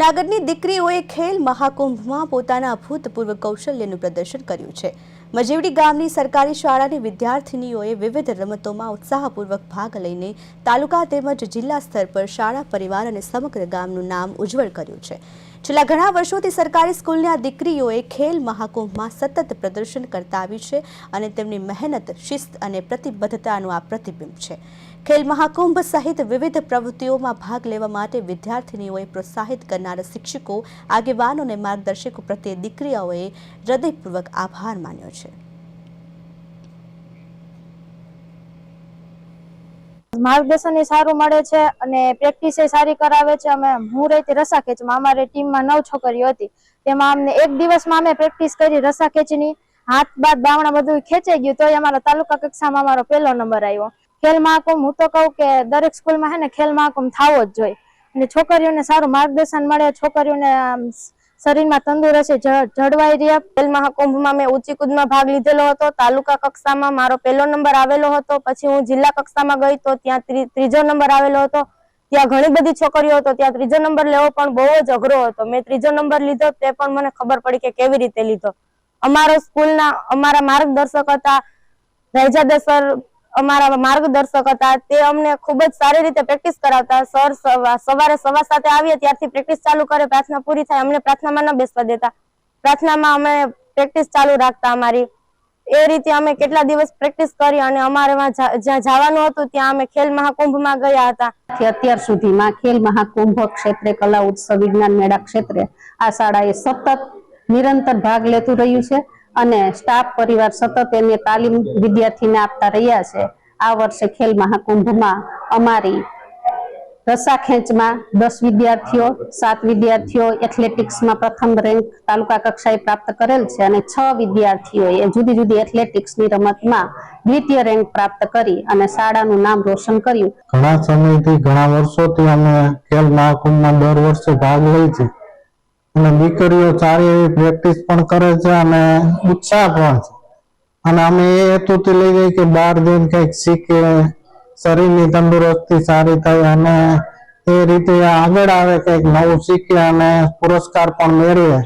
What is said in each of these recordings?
જૂનાગઢની દીકરીઓએ ખેલ મહાકુંભમાં પોતાના અભૂતપૂર્વ કૌશલ્યનું પ્રદર્શન કર્યું છે. મજેવડી ગામની સરકારી શાળાની વિદ્યાર્થિનીઓએ વિવિધ રમતોમાં ઉત્સાહપૂર્વક ભાગ લઈને તાલુકા તેમજ જિલ્લા સ્તર પર શાળા પરિવાર અને સમગ્ર ગામનું નામ ઉજ્જવળ કર્યું છે. છેલ્લા ઘણા વર્ષોથી સરકારી સ્કૂલની આ દીકરીઓએ ખેલ મહાકુંભમાં સતત પ્રદર્શન કરતા આવી છે અને તેમની મહેનત, શિસ્ત અને પ્રતિબદ્ધતાનું આ પ્રતિબિંબ છે. ખેલ મહાકુંભ સહિત વિવિધ પ્રવૃત્તિઓમાં ભાગ લેવા માટે વિદ્યાર્થિનીઓએ પ્રોત્સાહિત કરનારા શિક્ષકો આગેવાનો અને માર્ગદર્શકો પ્રત્યે દીકરીઓએ હૃદયપૂર્વક આભાર માન્યો છે. માર્ગદર્શન એ સારું મળે છે અને પ્રેક્ટિસ એ સારી કરાવે છે. અમે હું રહેતી રસા ખેંચમાં અમારી ટીમમાં નવ છોકરીઓ હતી. તેમાં અમને એક દિવસમાં અમે પ્રેક્ટિસ કરી રસા ખેંચની હાથ બાદ બાવણા બધું ખેંચાઈ ગયું. તોય અમારા તાલુકા કક્ષામાં અમારો પહેલો નંબર આવ્યો. ખેલ મહાકુંભ, હું તો કહું કે દરેક સ્કૂલમાં હે ને, ખેલ મહાકુંભ થવો જ જોઈએ. અને છોકરીઓને સારું માર્ગદર્શન મળે, છોકરીઓને શરીરમાં તંદુરસ્ત જળવાઈ રહ્યા ખેલ મહાકુંભમાં મેં ઊંચી કૂદમાં ભાગ લીધેલો હતો. તાલુકા કક્ષામાં મારો પહેલો નંબર આવેલો હતો. પછી હું જિલ્લા કક્ષામાં ગઈ તો ત્યાં ત્રીજો નંબર આવેલો હતો. ત્યાં ઘણી બધી છોકરીઓ હતો ત્યાં ત્રીજો નંબર લેવો પણ બહુ જ અઘરો હતો. મેં ત્રીજો નંબર લીધો તે પણ મને ખબર પડી કે કેવી રીતે લીધો. અમારો સ્કૂલના, અમારા માર્ગદર્શક હતા. રાયજાદા સર અમારા માર્ગદર્શક હતા, તે અમને ખૂબ જ સારી રીતે પ્રેક્ટિસ કરાવતા. સર સવારે સવાર સાથે આવીએ ત્યારથી પ્રેક્ટિસ ચાલુ કરે, પ્રાર્થના પૂરી થાય, અમને પ્રાર્થનામાં ન બેસવા દેતા. પ્રાર્થનામાં અમે પ્રેક્ટિસ ચાલુ રાખતા અમારી. એ રીતે અમે કેટલા દિવસ પ્રેક્ટિસ કરી અને અમારે જ્યાં જવાનું હતું, ત્યાં અમે ખેલ મહાકુંભમાં ગયા હતા. અત્યાર સુધીમાં ખેલ મહાકુંભ ક્ષેત્રે, કલા ઉત્સવ વિજ્ઞાન મેળા ક્ષેત્રે આ શાળાએ સતત નિરંતર ભાગ લેતું રહ્યું છે. અને સ્ટાફ પરિવાર સતત એને તાલીમ વિદ્યાર્થીને આપતા રહ્યા છે. આ વર્ષે ખેલ મહાકુંભમાં અમારી રસા ખેંચમાં દસ વિદ્યાર્થીઓ, સાત વિદ્યાર્થીઓ એથ્લેટિક્સમાં પ્રથમ રેન્ક તાલુકા કક્ષાએ પ્રાપ્ત કરેલ છે અને છ વિદ્યાર્થીઓએ જુદી જુદી એથ્લેટિક્સની રમતમાં દ્વિતીય રેન્ક પ્રાપ્ત કરી અને શાળાનું નામ રોશન કર્યું. ઘણા સમયથી, ઘણા વર્ષોથી અમે ખેલ મહાકુંભમાં દર વર્ષે ભાગ લઈ છે. અને દીકરીઓ સારી એવી પ્રેક્ટિસ પણ કરે છે અને ઉત્સાહ પણ છે. અને અમે એ હેતુથી લઈ જઈએ કે બહાર જઈને કંઈક શીખે શરીરની તંદુરસ્તી સારી થાય અને એ રીતે આગળ આવે કંઈક નવું શીખે અને પુરસ્કાર પણ મેળવે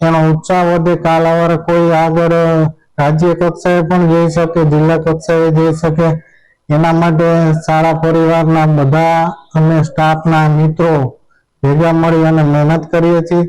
એનો ઉત્સાહ વધે કાલ સવારે કોઈ આગળ રાજ્ય કક્ષાએ પણ જઈ શકે, જિલ્લા કક્ષાએ જઈ શકે. એના માટે શાળા પરિવારના બધા અને સ્ટાફના મિત્રો ભેગા મળી અને મહેનત કરીએ છીએ.